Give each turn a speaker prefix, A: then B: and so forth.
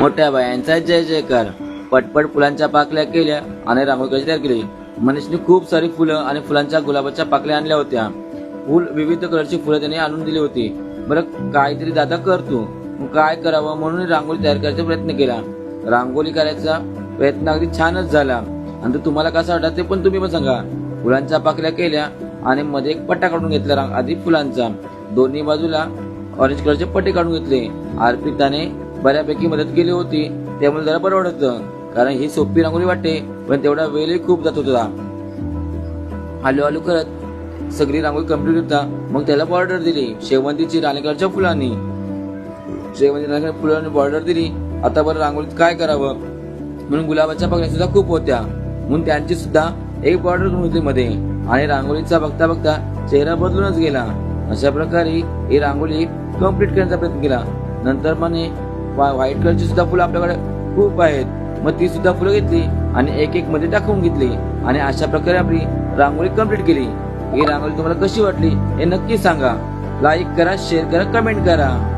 A: मोठ्या बायांचा जय जयकार. पटपट फुलांच्या पाकल्या केल्या आणि रांगोळी तयार केली. मनीषने खूप सारी फुलं आणि फुलांच्या गुलाबाच्या पाकल्या आणल्या होत्या. फुल विविध कलरची फुलं त्याने आणून दिली होती. बरं काहीतरी दादा कर तू. काय करावं म्हणून रांगोळी तयार करायचा प्रयत्न केला. रांगोळी करायचा प्रयत्न अगदी छानच झाला. आणि तो तुम्हाला कसा वाटत ते पण तुम्ही पण सांगा. फुलांच्या पाकल्या केल्या आणि मध्ये एक पट्टा काढून घेतला. रांग आधी फुलांचा. दोन्ही बाजूला ऑरेंज कलरचे पट्टे काढून घेतले. अर्पिताने बऱ्यापैकी मदत केली होती. त्यामुळे जरा बरं वाटत कारण ही सोपी रांगोळी वाटते पण तेवढा वेळही खूप जात होता. हलू हलू करत सगळी रांगोळी कंप्लीट होता. मग त्याला बॉर्डर दिली शेवंतीची राणी कलरच्या फुलांनी. शेवंती राणी फुलांनी बॉर्डर दिली. आता बरं रांगोळीत काय करावं? म्हणून गुलाबाच्या पाकळ्या सुद्धा खूप होत्या. म्हणून त्यांची सुद्धा एक बॉर्डर करून मध्ये. आणि रांगोळीचा बघता बघता चेहरा बदलूनच गेला. अशा प्रकारे ही रांगोळी कंप्लीट करण्याचा प्रयत्न केला. नंतर मने व्हाईट कलरची सुद्धा फुलं आपल्याकडे खूप आहेत. मग ती सुद्धा फुलं घेतली आणि एक एक मध्ये टाकून घेतली आणि अशा प्रकारे आपली रांगोळी कंप्लीट केली. ही रांगोळी तुम्हाला कशी वाटली हे नक्की सांगा. लाईक करा शेअर करा कमेंट करा.